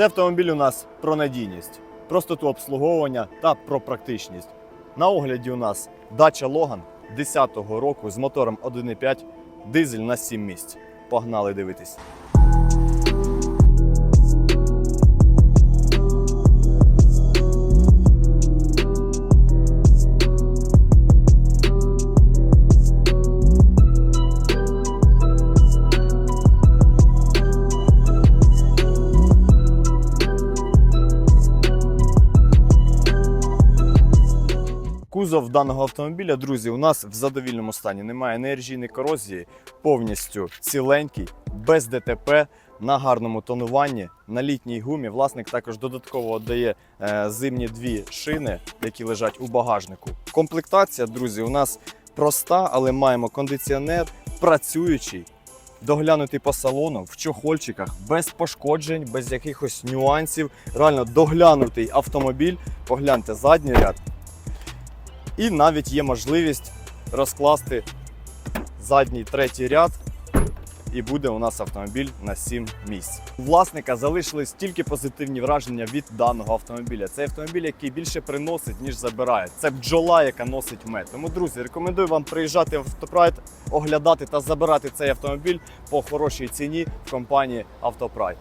Цей автомобіль у нас про надійність, простоту обслуговування та про практичність. На огляді у нас дача Логан 10-го року з мотором 1.5 дизель на 7 місць. Погнали дивитись. Кузов даного автомобіля, друзі, у нас в задовільному стані. Немає ні корозії, повністю ціленький, без ДТП, на гарному тонуванні, на літній гумі. Власник також додатково дає е, зимні дві шини, які лежать у багажнику. Комплектація, друзі, у нас проста, але маємо кондиціонер працюючий. Доглянутий по салону в чохольчиках, без пошкоджень, без якихось нюансів. Реально доглянутий автомобіль. Погляньте задній ряд. І навіть є можливість розкласти задній третій ряд, і буде у нас автомобіль на 7 місць. У власника залишились тільки позитивні враження від даного автомобіля. Це автомобіль, який більше приносить, ніж забирає. Це бджола, яка носить мед. Тому, друзі, рекомендую вам приїжджати в Автопрайд, оглядати та забирати цей автомобіль по хорошій ціні в компанії Автопрайд.